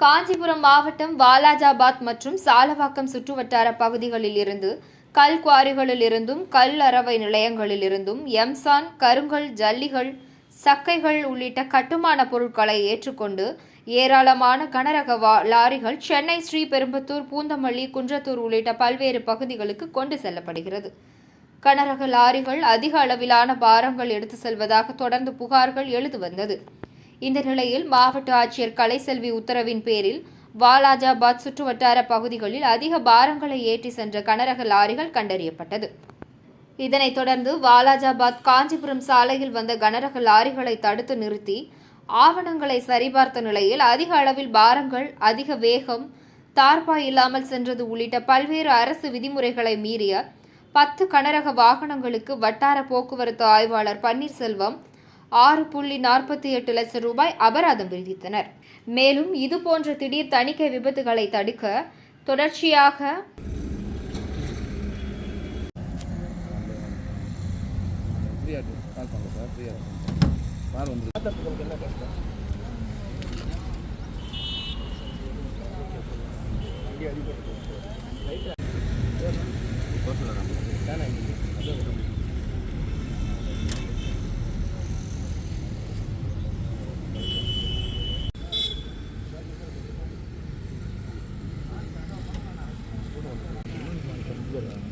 காஞ்சிபுரம் மாவட்டம் வாலாஜாபாத் மற்றும் சாலவாக்கம் சுற்றுவட்டார பகுதிகளில் இருந்து கல் குவாரிகளிலிருந்தும் கல் அறவை நிலையங்களில் இருந்தும் எம்சான் கருங்கல் ஜல்லிகள் சக்கைகள் உள்ளிட்ட கட்டுமான பொருட்களை ஏற்றுக்கொண்டு ஏராளமான கனரக வா- லாரிகள் சென்னை ஸ்ரீபெரும்புத்தூர் பூந்தமல்லி குன்றத்தூர் உள்ளிட்ட பல்வேறு பகுதிகளுக்கு கொண்டு செல்லப்படுகிறது. கனரக லாரிகள் அதிக அளவிலான பாரங்கள் எடுத்து செல்வதாக தொடர்ந்து புகார்கள் எழுது வந்தது. இந்த நிலையில் மாவட்ட ஆட்சியர் கலைசெல்வி உத்தரவின் பேரில் வாலாஜாபாத் சுற்றுவட்டார பகுதிகளில் அதிக பாரங்களை ஏற்றி சென்ற கனரக லாரிகள் கண்டறியப்பட்டது. இதனைத் தொடர்ந்து வாலாஜாபாத் காஞ்சிபுரம் சாலையில் வந்த கனரக லாரிகளை தடுத்து நிறுத்தி ஆவணங்களை சரிபார்த்த நிலையில் அதிக அளவில் பாரங்கள் அதிக வேகம் தார்பாய் இல்லாமல் சென்றது உள்ளிட்ட பல்வேறு அரசு விதிமுறைகளை மீறிய பத்து கனரக வாகனங்களுக்கு வட்டார போக்குவரத்து ஆய்வாளர் பன்னீர்செல்வம் ஆறு புள்ளி நாற்பத்தி எட்டு லட்சம் ரூபாய் அபராதம் விதித்தனர். மேலும் இதுபோன்ற திடீர் தணிக்கை விபத்துகளை தடுக்க தொடர்ச்சியாக அடிபட்டு Yeah.